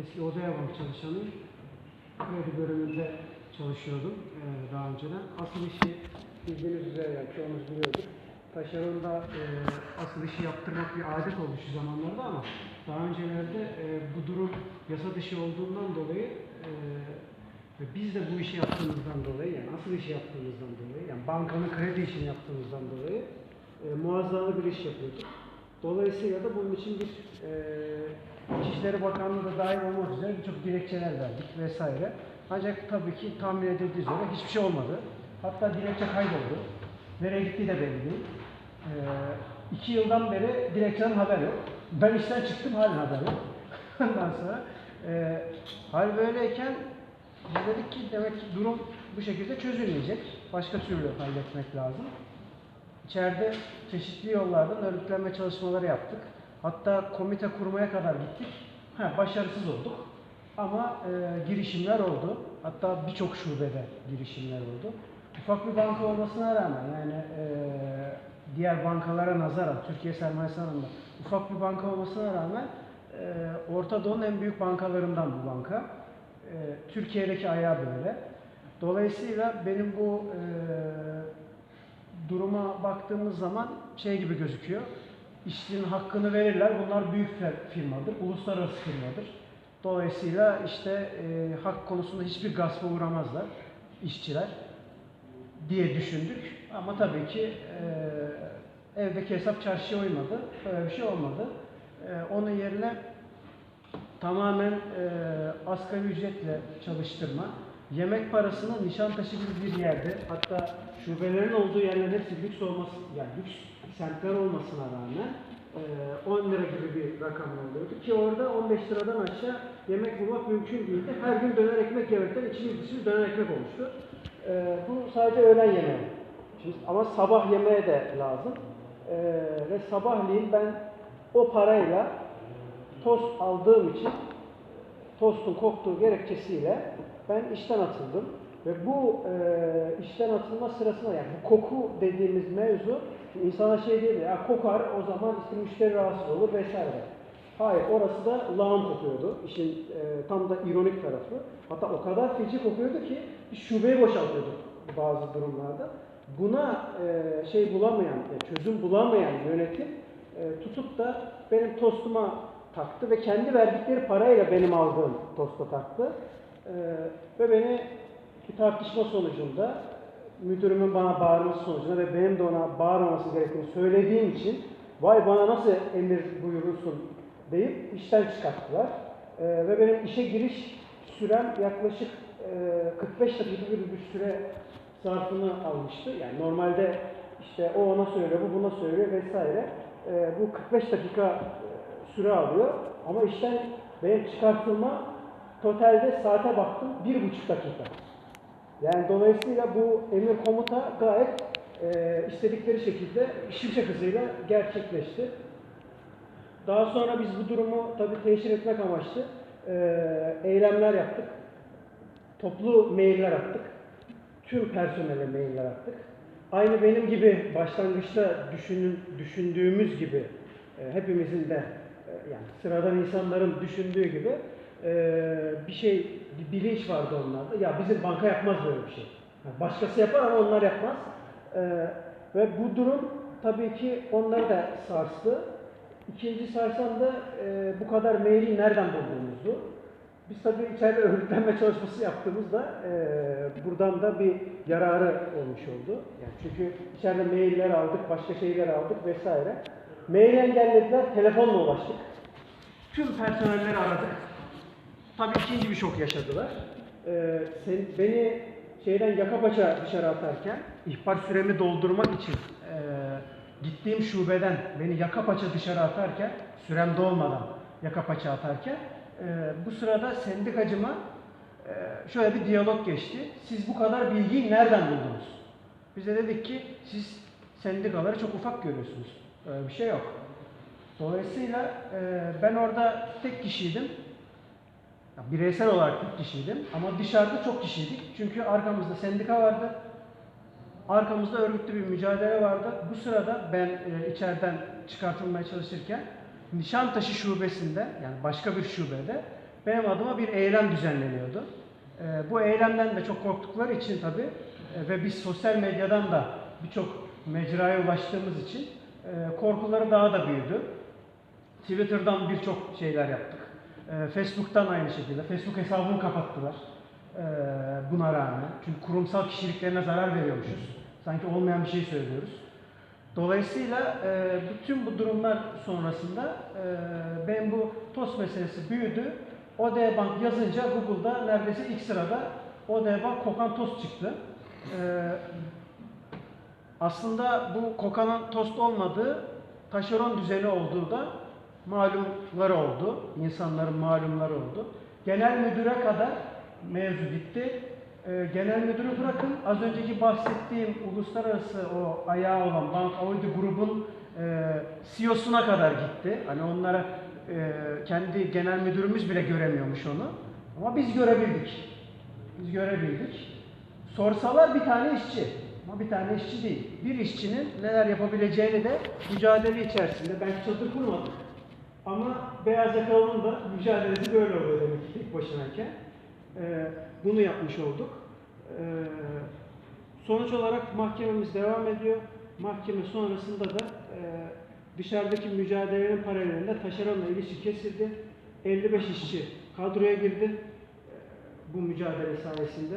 eski Odaya Bank çalışanıyım. Kredi bölümünde çalışıyordum e, daha önceden. Asıl işi bildiğiniz üzere yani çoğumuz biliyordur. Taşeronda e, asıl işi yaptırmak bir adet oldu şu zamanlarda ama daha öncelerde e, bu durum yasa dışı olduğundan dolayı e, ve biz de bu işi yaptığımızdan dolayı yani asıl işi yaptığımızdan dolayı yani bankanın kredi işini yaptığımızdan dolayı e, muazzalı bir iş yapıyorduk. Dolayısıyla da bunun için bir e, İçişleri Bakanlığı da dahil olmak üzere birçok dilekçeler verdik vesaire. Ancak tabii ki tahmin edildiği üzere hiçbir şey olmadı. Hatta dilekçe kayboldu. Nereye gittiği de belli değil. E, iki yıldan beri dilekçeden haber yok. Ben işten çıktım halen haber yok. Ondan sonra e, hal böyleyken dedik ki demek ki durum bu şekilde çözülmeyecek. Başka türlü halletmek lazım. İçeride çeşitli yollardan örgütlenme çalışmaları yaptık. Hatta komite kurmaya kadar gittik. Ha, başarısız olduk. Ama e, girişimler oldu. Hatta birçok şubede girişimler oldu. Ufak bir banka olmasına rağmen yani e, diğer bankalara nazaran Türkiye Sermaye Sanayi'nde ufak bir banka olmasına rağmen e, Orta Doğu'nun en büyük bankalarından bu banka. E, Türkiye'deki ayağı böyle. Dolayısıyla benim bu e, duruma baktığımız zaman şey gibi gözüküyor. İşçinin hakkını verirler. Bunlar büyük fir- firmadır, uluslararası firmadır. Dolayısıyla işte e, hak konusunda hiçbir gaspa uğramazlar işçiler diye düşündük. Ama tabii ki e, evdeki hesap çarşıya uymadı. Böyle bir şey olmadı. E, onun yerine tamamen e, asgari ücretle çalıştırma. Yemek parasını Nişantaşı gibi bir yerde hatta şubelerin olduğu yerlerin hepsi lüks olması yani lüks semtler olmasına rağmen e, 10 lira gibi bir rakam oluyordu ki orada 15 liradan aşağı yemek bulmak mümkün değildi. Her gün döner ekmek yemekten içimiz dışımız döner ekmek olmuştu. Bu sadece öğlen yemeği. Şimdi, ama sabah yemeğe de lazım. Ve sabahleyin ben o parayla tost aldığım için tostun koktuğu gerekçesiyle ben işten atıldım. Ve bu e, işten atılma sırasında yani bu koku dediğimiz mevzu insana şey değil ya kokar o zaman işte müşteri rahatsız olur vesaire. Hayır orası da lağım kokuyordu. İşin e, tam da ironik tarafı. Hatta o kadar feci kokuyordu ki şubeyi boşaltıyorduk bazı durumlarda. Buna e, şey bulamayan, e, çözüm bulamayan yönetim e, tutup da benim tostuma taktı ve kendi verdikleri parayla benim aldığım tosta taktı. E, ve beni bir tartışma sonucunda müdürümün bana bağırması sonucunda ve benim de ona bağırmaması gerektiğini söylediğim için vay bana nasıl emir buyurursun deyip işten çıkarttılar. E, ve benim işe giriş sürem yaklaşık e, 45 dakika gibi bir süre zarfını almıştı. Yani normalde işte o ona söylüyor, bu buna söylüyor vesaire. E, bu 45 dakika süre alıyor. Ama işten benim çıkartılma totalde saate baktım bir buçuk dakika. Yani dolayısıyla bu emir komuta gayet e, istedikleri şekilde şimşek hızıyla gerçekleşti. Daha sonra biz bu durumu tabii teşhir etmek amaçlı e, eylemler yaptık. Toplu mailler attık. Tüm personele mailler attık. Aynı benim gibi başlangıçta düşünün, düşündüğümüz gibi e, hepimizin de e, yani sıradan insanların düşündüğü gibi e, bir şey, bir bilinç vardı onlarda. Ya bizim banka yapmaz böyle bir şey. Yani başkası yapar ama onlar yapmaz. E, ve bu durum tabii ki onları da sarstı. İkinci sarsan da e, bu kadar maili nereden bulduğumuzu. Biz tabii içeride örgütlenme çalışması yaptığımızda e, buradan da bir yararı olmuş oldu. Yani çünkü içeride mailler aldık, başka şeyler aldık vesaire. Mail engellediler, telefonla ulaştık. Tüm personelleri aradık. Tabii ikinci bir şok yaşadılar. Ee, sen, beni şeyden yaka paça dışarı atarken, ihbar süremi doldurmak için e, gittiğim şubeden beni yaka paça dışarı atarken, sürem dolmadan yaka paça atarken, e, bu sırada sendikacıma e, şöyle bir diyalog geçti. Siz bu kadar bilgiyi nereden buldunuz? Biz de dedik ki siz sendikaları çok ufak görüyorsunuz. Öyle bir şey yok. Dolayısıyla e, ben orada tek kişiydim. Ya bireysel olarak tek kişiydim ama dışarıda çok kişiydik. Çünkü arkamızda sendika vardı. Arkamızda örgütlü bir mücadele vardı. Bu sırada ben e, içeriden çıkartılmaya çalışırken Nişantaşı şubesinde yani başka bir şubede benim adıma bir eylem düzenleniyordu. E, bu eylemden de çok korktukları için tabii e, ve biz sosyal medyadan da birçok mecraya ulaştığımız için e, korkuları daha da büyüdü. Twitter'dan birçok şeyler yaptık. Ee, Facebook'tan aynı şekilde. Facebook hesabını kapattılar. Ee, buna rağmen. Çünkü kurumsal kişiliklerine zarar veriyormuşuz. Sanki olmayan bir şey söylüyoruz. Dolayısıyla e, bütün bu durumlar sonrasında e, ben bu TOS meselesi büyüdü. OD Bank yazınca Google'da neredeyse ilk sırada OD Bank kokan tost çıktı. Ee, aslında bu kokanın tost olmadığı, taşeron düzeni olduğu da malumları oldu. İnsanların malumları oldu. Genel müdüre kadar mevzu gitti. Ee, genel müdürü bırakın, az önceki bahsettiğim uluslararası o ayağı olan Bank Audi grubun e, CEO'suna kadar gitti. Hani onlara e, kendi genel müdürümüz bile göremiyormuş onu. Ama biz görebildik. Biz görebildik. Sorsalar bir tane işçi. Ama bir tane işçi değil. Bir işçinin neler yapabileceğini de mücadele içerisinde. Belki çadır kurmadık. Ama beyaz yakalının da mücadelesi böyle oluyor demek ki tek başınayken. Ee, bunu yapmış olduk. Ee, sonuç olarak mahkememiz devam ediyor. Mahkeme sonrasında da e, dışarıdaki mücadelenin paralelinde taşeronla ilişki kesildi. 55 işçi kadroya girdi e, bu mücadele sayesinde.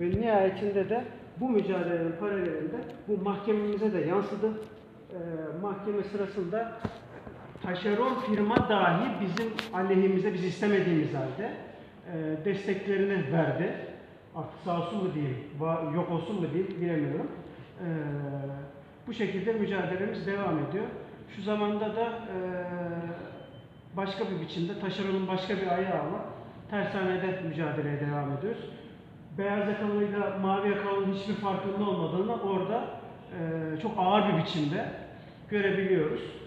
Ve nihayetinde de bu mücadelenin paralelinde bu mahkememize de yansıdı. Ee, mahkeme sırasında taşeron firma dahi bizim aleyhimize, biz istemediğimiz halde e, desteklerini verdi. Artık sağ olsun mu diyeyim, yok olsun mu diyeyim bilemiyorum. E, bu şekilde mücadelemiz devam ediyor. Şu zamanda da e, başka bir biçimde taşeronun başka bir ayağı ama tersanede mücadeleye devam ediyoruz. Beyaz yakalıyla mavi yakalının hiçbir farkının olmadığını orada e, çok ağır bir biçimde görebiliyoruz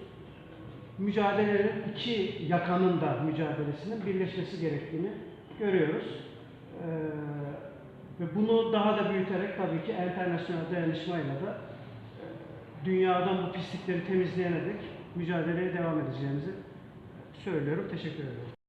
mücadelenin iki yakanın da mücadelesinin birleşmesi gerektiğini görüyoruz. Ee, ve bunu daha da büyüterek tabii ki internasyonel dayanışmayla da e, dünyadan bu pislikleri temizleyene dek mücadeleye devam edeceğimizi söylüyorum. Teşekkür ederim.